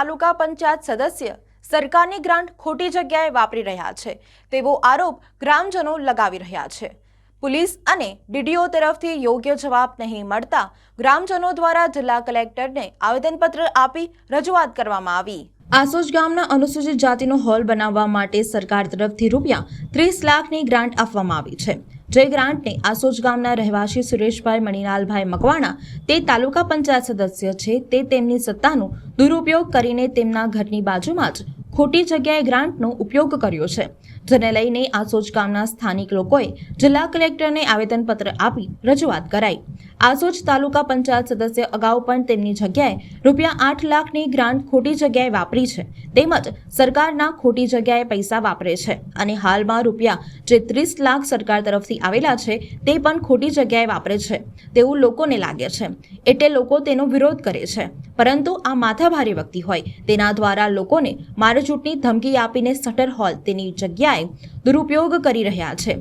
તાલુકા પંચાયત સદસ્ય સરકારની ગ્રાન્ટ ખોટી જગ્યાએ વાપરી રહ્યા છે તેવો આરોપ ગ્રામજનો લગાવી રહ્યા છે. પોલીસ અને ડીડીઓ તરફથી યોગ્ય જવાબ નહીં મળતા ગ્રામજનો દ્વારા જિલ્લા કલેક્ટરને આવેદનપત્ર આપી રજૂઆત કરવામાં આવી. આસોજ ગામના અનુસૂચિત જાતિનો હોલ બનાવવા માટે સરકાર તરફથી રૂપિયા ત્રીસ લાખની ગ્રાન્ટ આપવામાં આવી છે. જે ગ્રાન્ટને આસોજ ગામના રહેવાસી સુરેશભાઈ મણિલાલભાઈ મકવાણા તે તાલુકા પંચાયત સદસ્ય છે. તે તેમની સત્તાનો દુરુપયોગ કરીને તેમના ઘરની બાજુમાં જ ખોટી જગ્યાએ ગ્રાન્ટનો ઉપયોગ કર્યો છે. જેને લઈને આસોજ ગામના સ્થાનિક લોકોએ જિલ્લા કલેક્ટરને આવેદનપત્ર આપી રજૂઆત કરાઈ. આસોજ તાલુકા પંચાયત સદસ્ય અગાઉ પણ તેમની જગ્યાએ રૂપિયા આઠ લાખની ગ્રાન્ટ ખોટી જગ્યાએ વાપરી છે. તેમજ સરકારના ખોટી જગ્યાએ પૈસા વાપરે છે અને હાલમાં રૂપિયા જે ત્રીસ લાખ સરકાર તરફથી આવેલા છે તે પણ ખોટી જગ્યાએ વાપરે છે તેવું લોકોને લાગે છે. એટલે લોકો તેનો વિરોધ કરે છે. પરંતુ આ માથાભારે વ્યક્તિ હોય તેના દ્વારા લોકોને મારઝૂટની ધમકી આપીને સટર હોલ તેની જગ્યાએ દુરુપયોગ કરી રહ્યા છે.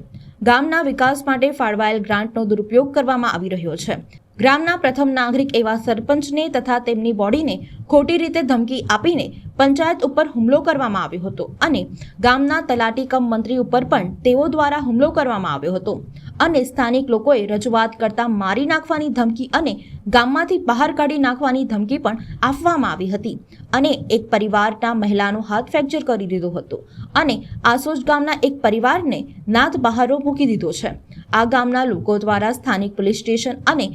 ગામના વિકાસ માટે ફાળવાયેલ ગ્રાન્ટનો દુરુપયોગ કરવામાં આવી રહ્યો છે. ગ્રામના પ્રથમ નાગરિક એવા સરપંચને તથા તેમની બોડીને ખોટી રીતે ધમકી આપીને પંચાયત ઉપર હુમલો કરવામાં આવ્યો હતો અને ગામના તલાટી કમ મંત્રી ઉપર પણ તેઓ દ્વારા હુમલો કરવામાં આવ્યો હતો. અને સ્થાનિક લોકોએ રજૂઆત કરતા મારી નાખવાની ધમકી અને ગામમાંથી બહાર કાઢી નાખવાની ધમકી પણ આપવામાં આવી હતી અને એક પરિવારના મહિલાનો હાથ ફ્રેક્ચર કરી દીધો હતો અને આસોજ ગામના એક પરિવારને નાથ બહારો મૂકી દીધો છે. આ ગામના લોકો દ્વારા સ્થાનિક પોલીસ સ્ટેશન અને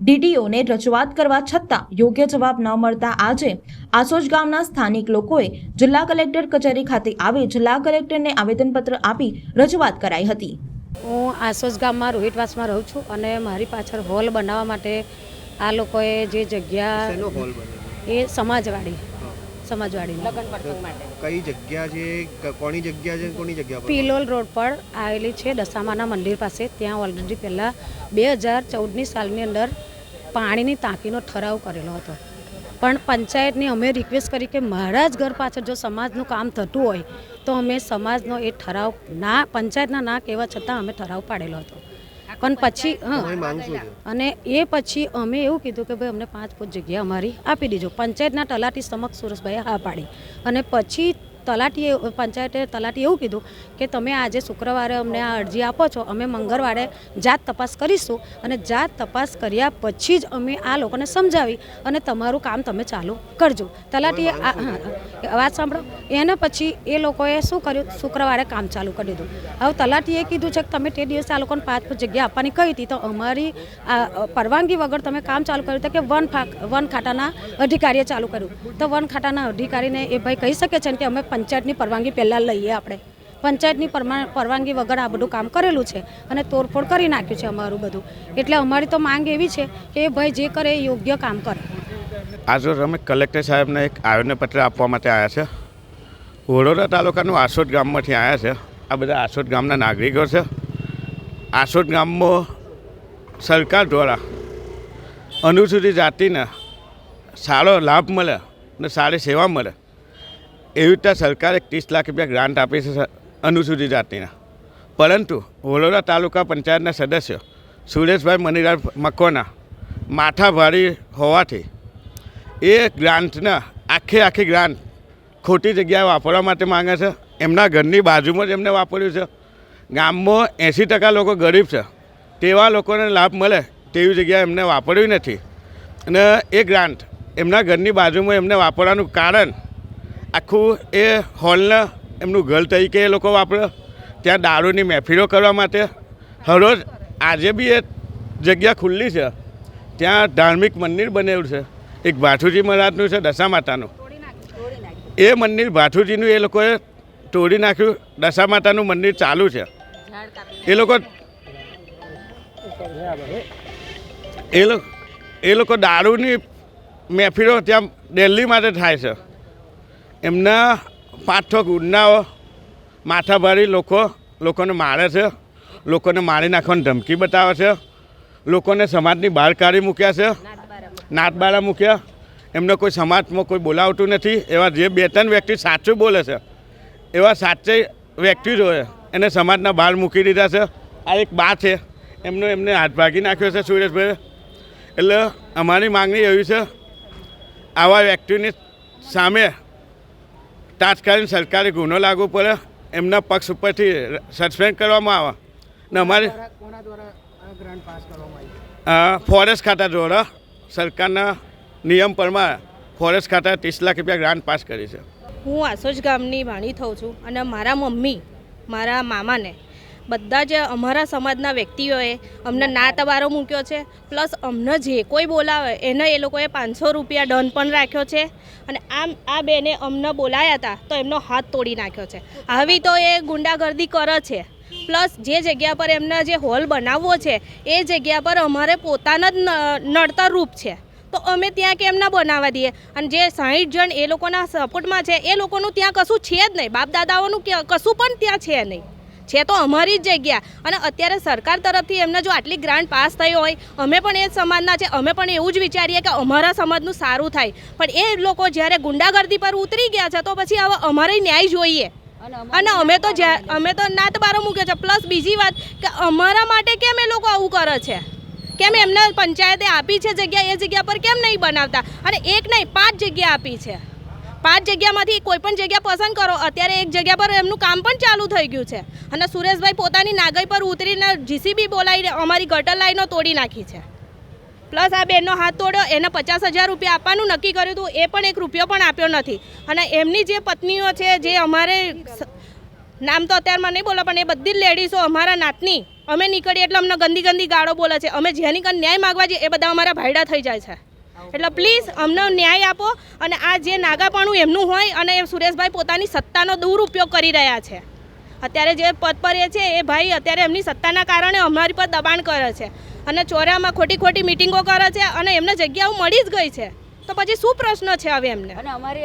ડીડીઓને રજૂઆત કરવા છતાં યોગ્ય જવાબ ન મળતા આજે આસોજ ગામના સ્થાનિક લોકોએ જિલ્લા કલેક્ટર કચેરી ખાતે આવી જિલ્લા કલેક્ટરને આવેદનપત્ર આપી રજૂઆત કરાઈ હતી. હું આસોસ ગામમાં રોહિતવાસમાં રહું છું અને મારી પાછળ હોલ બનાવવા માટે આ લોકોએ જે જગ્યા એ સમાજવાડી. સમાજવાડી કઈ જગ્યા છે? કોની જગ્યા છે? કોની જગ્યા પિલોલ રોડ પર આવેલી છે દશામાના મંદિર પાસે. ત્યાં ઓલરેડી પહેલાં બે હજાર ચૌદની સાલની અંદર પાણીની ટાંકીનો ઠરાવ કરેલો હતો. પણ પંચાયતની અમે રિક્વેસ્ટ કરી કે મારા જ ઘર પાછળ જો સમાજનું કામ થતું હોય તો અમે સમાજનો એ ઠરાવ ના પંચાયતના ના કહેવા છતાં અમે ઠરાવ પાડેલો હતો. પણ પછી અને એ પછી અમે એવું કીધું કે ભાઈ અમને પાંચ ફૂટ જગ્યા અમારી આપી દીજો. પંચાયતના તલાટી સમક્ષ સુરેશભાઈએ હા પાડી. અને પછી તલાટીએ પંચાયતે તલાટી એવું કીધું કે તમે આજે શુક્રવારે અમને આ અરજી આપો છો, અમે મંગળવારે જાત તપાસ કરીશું અને જાત તપાસ કર્યા પછી જ અમે આ લોકોને સમજાવી અને તમારું કામ તમે ચાલુ કરજો. તલાટીએ આ વાત સાંભળો. એના પછી એ લોકોએ શું કર્યું? શુક્રવારે કામ ચાલુ કરી દીધું. હવે તલાટીએ કીધું છે કે તમે તે દિવસે આ લોકોને પાંચ ફૂટ જગ્યા આપવાની કહી હતી. તો અમારી પરવાનગી વગર તમે કામ ચાલુ કર્યું તો કે વન વન ખાતાના અધિકારીએ ચાલુ કર્યું. તો વન ખાતાના અધિકારીને એ ભાઈ કહી શકે છે કે અમે પંચાયતની પરવાનગી પહેલાં લઈએ આપણે. પંચાયતની પરવાનગી વગર આ બધું કામ કરેલું છે અને તોડફોડ કરી નાખ્યું છે અમારું બધું. એટલે અમારી તો માંગ એવી છે કે ભાઈ જે કરે એ યોગ્ય કામ કરે. આજરોજ અમે કલેક્ટર સાહેબને એક આવેદનપત્ર આપવા માટે આવ્યા છે. વડોદરા તાલુકાનું આસોદ ગામમાંથી આવ્યા છે. આ બધા આસોદ ગામના નાગરિકો છે. આસોદ ગામમાં સરકાર દ્વારા અનુસૂચિત જાતિને સારો લાભ મળે અને સારી સેવા મળે. એવી રીતે સરકારે ત્રીસ લાખ રૂપિયા ગ્રાન્ટ આપી છે અનુસૂચિત જાતિના. પરંતુ વડોદરા તાલુકા પંચાયતના સદસ્ય સુરેશભાઈ મનીલાલ મકવાના માથાભારી હોવાથી એ ગ્રાન્ટના આખે આખી ગ્રાન્ટ ખોટી જગ્યાએ વાપરવા માટે માંગે છે. એમના ઘરની બાજુમાં જ એમને વાપર્યું છે. ગામમાં એંસી ટકા લોકો ગરીબ છે. તેવા લોકોને લાભ મળે તેવી જગ્યાએ એમને વાપર્યું નથી. અને એ ગ્રાન્ટ એમના ઘરની બાજુમાં એમને વાપરવાનું કારણ આખું એ હોલને એમનું ઘર તરીકે એ લોકો વાપરે. ત્યાં દારૂની મહેફિલો કરવા માટે. હરોજ આજે બી એ જગ્યા ખુલ્લી છે. ત્યાં ધાર્મિક મંદિર બનેલું છે. એક ભાથુજી મહારાજનું છે દશા માતાનું. એ મંદિર ભાથુજીનું એ લોકોએ તોડી નાખ્યું. દશા માતાનું મંદિર ચાલુ છે. એ લોકો એ લોકો દારૂની મહેફિલો ત્યાં દિલ્હી માટે થાય છે. એમના છ ગુંડાઓ માથાભારી લોકો, લોકોને મારે છે, લોકોને મારી નાખવાની ધમકી બતાવે છે, લોકોને સમાજની બહાર કાઢી મૂક્યા છે, નાતબારા મૂક્યા. એમને કોઈ સમાજમાં કોઈ બોલાવતું નથી, એવા જે બે ત્રણ વ્યક્તિ સાચું બોલે છે, એવા સાચે વ્યક્તિ જોઈએ એને સમાજના બહાર મૂકી દીધા છે. આ એક બા છે, એમનો એમને હાથ ભાગી નાખ્યો છે સુરેશભાઈ એટલે અમારી માંગણી એવી છે, આવા વ્યક્તિની સામે તાત્કાલિક સરકારી ગુનો લાગુ પડે એમના પક્ષ ઉપરથી સસ્પેન્ડ કરવામાં આવે. ને અમારે ફોરેસ્ટ ખાતા દ્વારા સરકારના નિયમ પ્રમાણે ફોરેસ્ટ ખાતા ત્રીસ લાખ રૂપિયા ગ્રાન્ટ પાસ કરી છે. હું આસોજ ગામની વાણી થઉં છું અને મારા મમ્મી મારા મામાને બધા જ અમારા સમાજના વ્યક્તિઓએ અમને ના તવારો મૂક્યો છે. પ્લસ અમને જે કોઈ બોલાવે, એને એ લોકોએ પાંચસો રૂપિયા દંડ પણ રાખ્યો છે. અને આમ, આ બેને અમને બોલાયા હતા તો એમનો હાથ તોડી નાખ્યો છે. આવી તો એ ગુંડાગર્દી કરે છે. પ્લસ જે જગ્યા પર એમને જે હોલ બનાવવો છે, એ જગ્યા પર અમારે પોતાના જ નડતર રૂપ છે. તો અમે ત્યાં કેમ ના બનાવવા દઈએ? અને જે સાહીઠ જણ એ લોકોના સપોર્ટમાં છે, એ લોકોનું ત્યાં કશું છે જ નહીં. બાપ દાદાઓનું કશું પણ ત્યાં છે નહીં. છે તો અમારી જ જગ્યા. અને અત્યારે સરકાર તરફથી એમને જો આટલી ગ્રાન્ટ પાસ થઈ હોય અમે પણ એ જ સમાજના છે અમે પણ એવું જ વિચારીએ કે અમારા સમાજનું સારું થાય. પણ એ લોકો જ્યારે ગુંડાગર્દી પર ઉતરી ગયા છે તો પછી હવે અમારે ન્યાય જોઈએ. અને અમે તો અમે તો નાત બારો મૂક્યો છે. પ્લસ બીજી વાત કે અમારા માટે કેમ એ લોકો આવું કરે છે? કેમ એમને પંચાયતે આપી છે જગ્યા એ જગ્યા પર કેમ નહીં બનાવતા? અને એક નહીં પાંચ જગ્યા આપી છે. પાંચ જગ્યામાંથી કોઈ પણ જગ્યા પસંદ કરો, અત્યારે એક જગ્યા પર એમનું કામ પણ ચાલુ થઈ ગયું છે. અને સુરેશભાઈ પોતાની નાગઈ પર ઉતરીને જીસીબી બોલાવીને અમારી ગટર લાઈનો તોડી નાખી છે. પ્લસ આ બેનનો હાથ તોડ્યો, એને પચાસ હજાર રૂપિયા આપવાનું નક્કી કર્યું હતું, એ પણ એક રૂપિયો પણ આપ્યો નથી. અને એમની જે પત્નીઓ છે, જે અમારે નામ તો અત્યારે મને નહીં બોલો પણ એ બધી જ લેડીઝો અમારા નાતની, અમે નીકળીએ એટલે અમને ગંદી ગંદી ગાળો બોલે છે. અમે જેની ન્યાય માગવા જઈએ, એ બધા અમારા ભાઈડા થઈ જાય છે. એટલે પ્લીઝ અમને ન્યાય આપો અને આ જે નાગાપણું એમનું હોય અને એ સુરેશભાઈ પોતાની સત્તાનો દુરુપયોગ કરી રહ્યા છે. અત્યારે જે પદ પર એ છે, એ ભાઈ અત્યારે એમની સત્તાના કારણે અમારી પર દબાણ કરે છે અને ચોરામાં ખોટી ખોટી મિટિંગો કરે છે અને એમને જગ્યાઓ મળી જ ગઈ છે. તો પછી શું પ્રશ્ન છે હવે એમને? અને અમારી